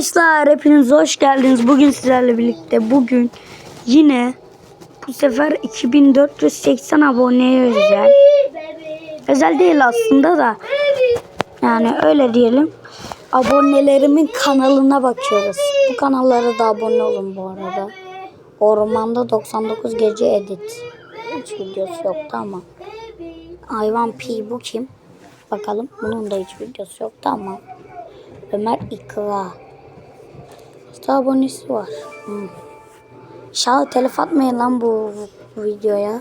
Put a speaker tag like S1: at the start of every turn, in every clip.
S1: Arkadaşlar hepiniz hoş geldiniz. Bugün sizlerle birlikte bugün yine bu sefer 2480 aboneye özel. Özel değil aslında da. Yani öyle diyelim. Abonelerimin kanalına bakıyoruz. Bu kanallara da abone olun bu arada. Ormanda 99 gece edit. Hiç videosu yoktu ama. Hayvan P bu kim? Bakalım. Bunun da hiç videosu yoktu ama. Ömer İkra. İşte abonesi var. Hmm. İnşallah telef atmayın lan bu, bu videoya.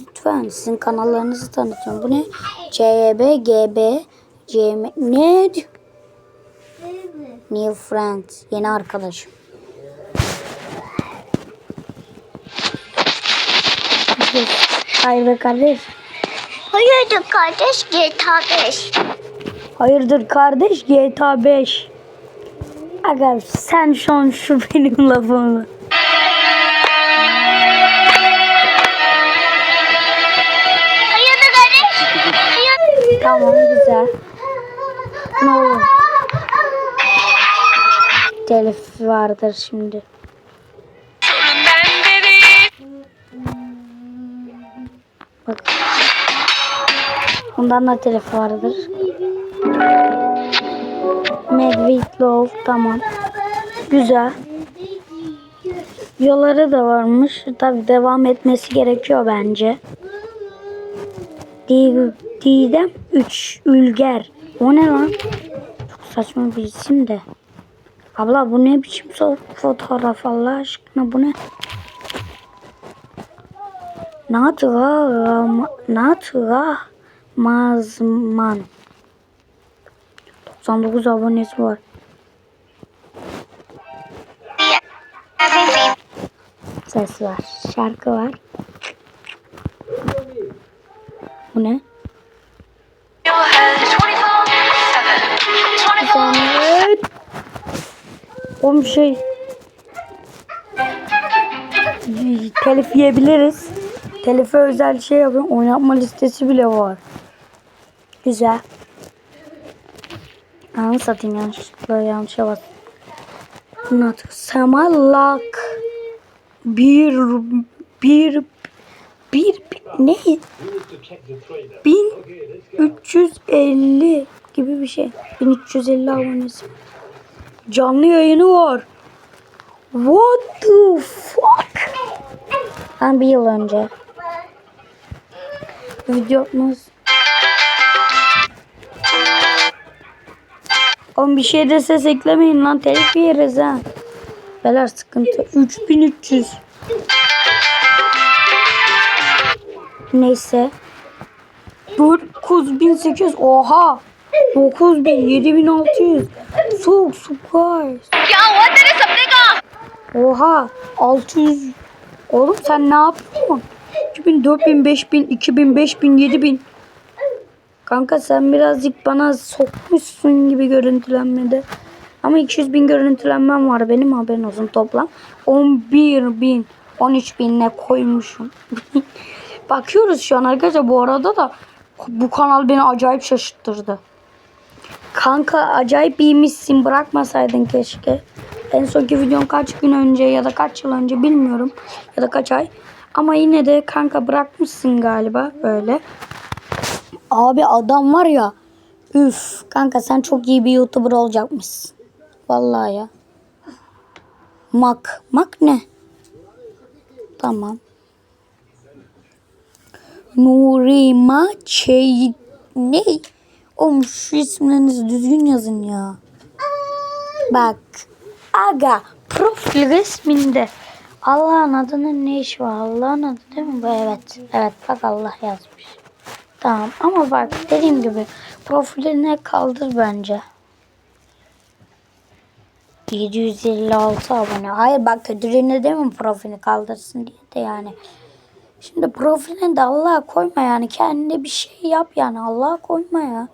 S1: Lütfen sizin kanallarınızı tanıtın. Bu ne? CB, GB, CM... Ne? diyor? New friends. Yeni arkadaşım. Hayır kardeş.
S2: Hayırdır kardeş GTA 5.
S1: Hayırdır kardeş GTA 5. Aga sen şu an şu benim lafımı. Tamam güzel. Ne olur. Telif vardır şimdi. Bak. Ondan da telif vardır. Love tamam. Güzel. Yolları da varmış. Tabi devam etmesi gerekiyor bence. Di- Didem 3 Ülger. O ne lan? Çok saçma bir isim de. Abla bu ne biçim fotoğraf Allah aşkına bu ne? Natıra Natıra Mazman 99 abonesi var. Ses var. Şarkı var. Bu ne? Evet. Oğlum şey telif yiyebiliriz. Telife özel şey yapıyorum. Oynatma listesi bile var. Güzel. Anı satayım yanlışlıkla yanlışa bas. Not. Samalak. Bir bir bir, ne? 1350 gibi bir şey. 1350 abonesi. Canlı yayını var. What the fuck? Ben bir yıl önce. Videomuz. Oğlum bir şey de ses eklemeyin lan. Telif yeriz ha. Beler sıkıntı. 3300. Neyse. 9800. Oha. 9000. 7600. Soğuk surprise. Oha 600 Oğlum sen ne yapıyorsun? 2000, 4000, 5000, 2000, 5000, 7000 Kanka sen birazcık bana sokmuşsun gibi görüntülenmede. Ama 200 bin görüntülenmem var benim haberin olsun toplam. 11 bin, 13 binle koymuşum. Bakıyoruz şu an arkadaşlar bu arada da bu kanal beni acayip şaşırttırdı. Kanka acayip iyiymişsin bırakmasaydın keşke. En sonki videom kaç gün önce ya da kaç yıl önce bilmiyorum. Ya da kaç ay. Ama yine de kanka bırakmışsın galiba böyle. Abi adam var ya. Üf kanka sen çok iyi bir YouTuber olacakmışsın. Vallahi ya. Mak. Mak ne? Tamam. Nurima Çey... Ne? Oğlum şu isimlerinizi düzgün yazın ya. Bak. Aga. Profil resminde. Allah'ın adının ne işi var? Allah'ın adı değil mi bu? Evet. Evet bak Allah yazmış. Tamam ama bak dediğim gibi profiline kaldır bence. 756 abone. Hayır bak kötülüğüne değil mi profilini kaldırsın diye de yani. Şimdi profiline de Allah'a koyma yani. Kendine bir şey yap yani. Allah'a koyma ya.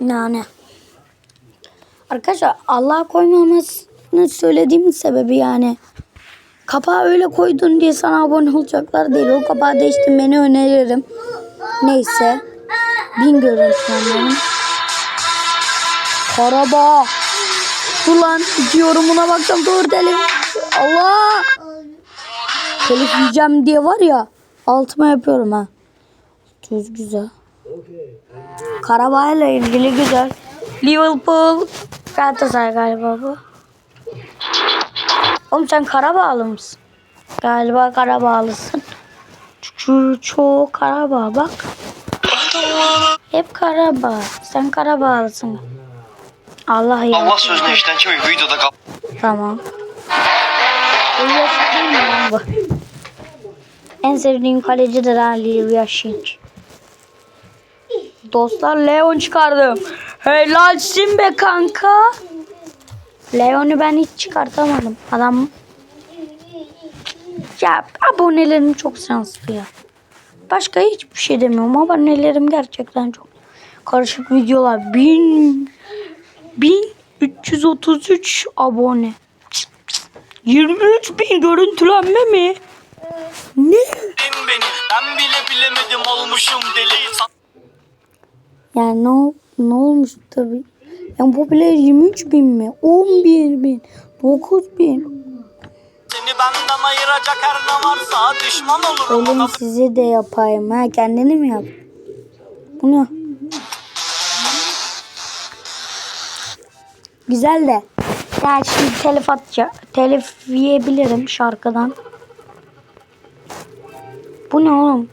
S1: Yani. Arkadaşlar Allah'a koymamasını söylediğim sebebi yani. Kapağı öyle koydun diye sana abone olacaklar değil. O kapağı değiştirmeni öneririm. Neyse. Bin görüntülenmenin. Karabağ. Dur lan iki yorumuna baktım doğru telif. Allah. Telif yiyeceğim diye var ya altıma yapıyorum ha. Söz güzel. Karabağ ile ilgili güzel. Liverpool Galatasaray galiba bu. Oğlum sen Karabağlı mısın? Galiba Karabağlısın. Çünkü çoğu Karabağ bak. Hep Karabağ. Sen Karabağlısın. Allah ya.
S3: Allah sözünü işten çıkıyor. Videoda kal.
S1: Tamam. İlyas değil mi lan bu? En sevdiğim kaleci de lan İlyas Şinç. Dostlar Leon çıkardım. Helalsin be kanka. Leon'u ben hiç çıkartamadım. Adam ya abonelerim çok şanslı ya. Başka hiçbir şey demiyorum. Abonelerim gerçekten çok. Karışık videolar. Bin 1333 abone. 23 bin görüntülenme mi? Ne?
S3: Ben bile bilemedim olmuşum deli.
S1: Yani ne, ol- ne olmuş tabii. Yani popüler 23 bin mi? 11 bin. 9 bin.
S3: Seni benden ayıracak her ne varsa düşman olurum.
S1: Oğlum size de yapayım ha. Kendini mi yap? Bu ne? Güzel de. Yani şimdi telif atacağım. Telif yiyebilirim şarkıdan. Bu ne oğlum?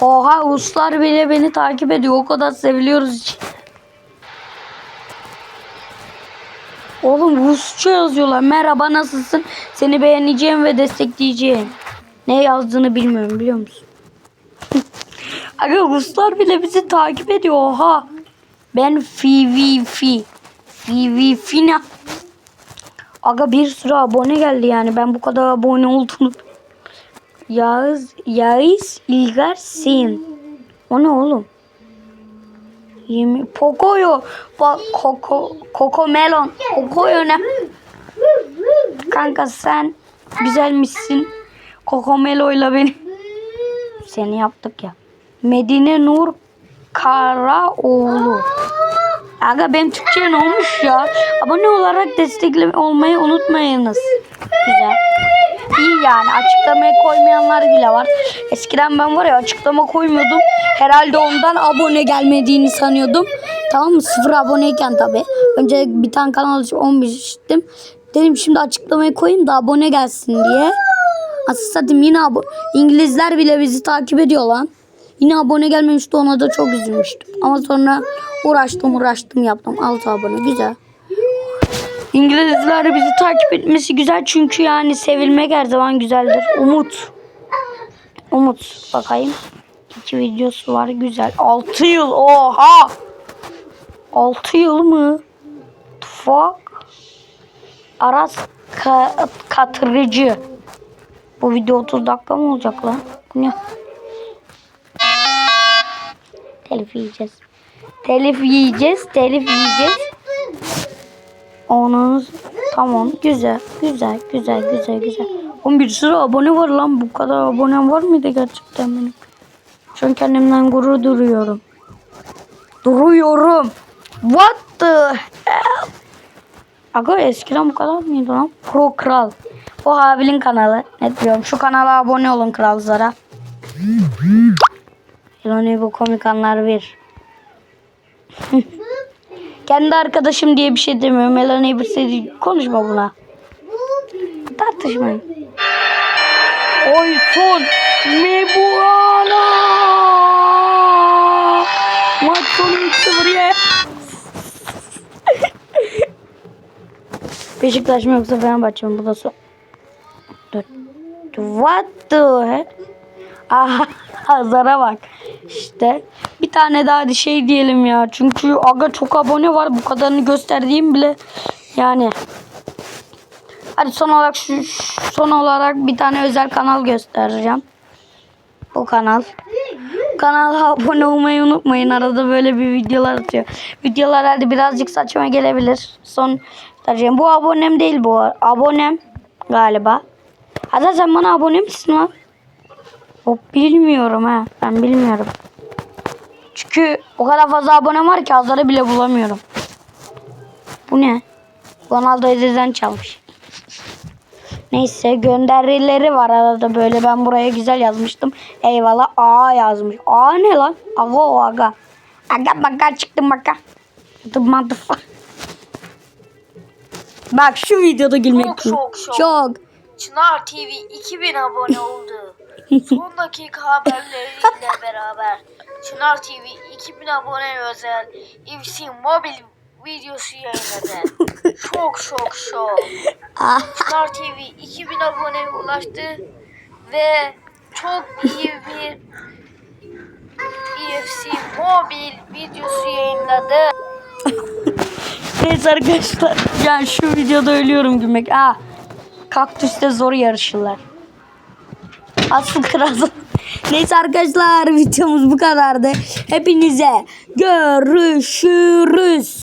S1: Oha uslar bile beni takip ediyor. O kadar seviliyoruz Oğlum Rusça yazıyorlar. Merhaba nasılsın? Seni beğeneceğim ve destekleyeceğim. Ne yazdığını bilmiyorum biliyor musun? Aga Ruslar bile bizi takip ediyor. Oha. Ben FVF. FVF'na. Aga bir sürü abone geldi yani. Ben bu kadar abone olduğunu. Yağız, Yağız İlgar Sin. O ne oğlum? Yemi, Pocoyo. Bak Coco, Coco Melon. Pocoyo ne? Kanka sen güzelmişsin. Kokomelo'yla beni seni yaptık ya. Medine Nur Karaoğlu. Aga benim Türkçe ne olmuş ya? Abone olarak destekle olmayı unutmayınız. Güzel. İyi yani açıklamaya koymayanlar bile var. Eskiden ben var ya açıklama koymuyordum. Herhalde ondan abone gelmediğini sanıyordum. Tamam mı? Sıfır aboneyken tabi. Önce bir tane kanal açıp 15'tim. Dedim şimdi açıklamayı koyayım da abone gelsin diye. Asıl satayım yine abone. İngilizler bile bizi takip ediyor lan. Yine abone gelmemişti ona da çok üzülmüştüm. Ama sonra uğraştım uğraştım yaptım. 6 abone güzel. İngilizler bizi takip etmesi güzel çünkü yani sevilmek her zaman güzeldir. Umut. Umut bakayım. İki videosu var güzel. 6 yıl oha. 6 yıl mı? Fuck. Aras ka- Katırıcı. Bu video 30 dakika mı olacak lan? Ne? Telif yiyeceğiz. Telif yiyeceğiz. Telif yiyeceğiz. Onun tamam güzel güzel güzel güzel güzel. 11 sürü abone var lan bu kadar abonem var mıydı gerçekten benim? Şu an kendimden gurur duruyorum. Duruyorum. What the hell? Aga eskiden bu kadar mıydı lan? Pro Kral. O Habil'in kanalı. Ne diyorum? Şu kanala abone olun krallara. Eloni bu komik anlar bir. Kendi arkadaşım diye bir şey demiyorum. Melanie bir şey konuşma buna. Tartışmayın. Oy son. Mebuana. Maç sonu 3-0 ye. Beşiktaş mı yoksa Fenerbahçe mi? Bu da son. Dur. What the heck? Aha Hazara bak. İşte bir tane daha bir şey diyelim ya. Çünkü aga çok abone var. Bu kadarını gösterdiğim bile yani. Hadi son olarak şu son olarak bir tane özel kanal göstereceğim. Bu kanal. Kanala abone olmayı unutmayın. Arada böyle bir videolar atıyor. Videolar herhalde birazcık saçma gelebilir. Son tercihim. Bu abonem değil bu. Abonem galiba. Hatta sen bana abone misin lan? O bilmiyorum ha. Ben bilmiyorum. Çünkü o kadar fazla abonem var ki azları bile bulamıyorum. Bu ne? Ronaldo Eze'den çalmış. Neyse gönderileri var arada böyle. Ben buraya güzel yazmıştım. Eyvallah. A yazmış. A ne lan? Aga o aga. Aga baka baka. The motherfucker. Bak şu videoda gülmek
S4: Çok, çok, çok.
S1: Çok.
S4: Çınar TV 2000 abone oldu. Son dakika haberleriyle beraber Çınar TV 2000 abone özel FC mobil videosu yayınladı. Çok çok şok. Çınar TV 2000 aboneye ulaştı ve çok iyi bir EFC mobil videosu yayınladı.
S1: Neyse arkadaşlar. Ya şu videoda ölüyorum gülmek. Aa, kaktüste zor yarışırlar. Asıl kral. Neyse arkadaşlar videomuz bu kadardı. Hepinize görüşürüz.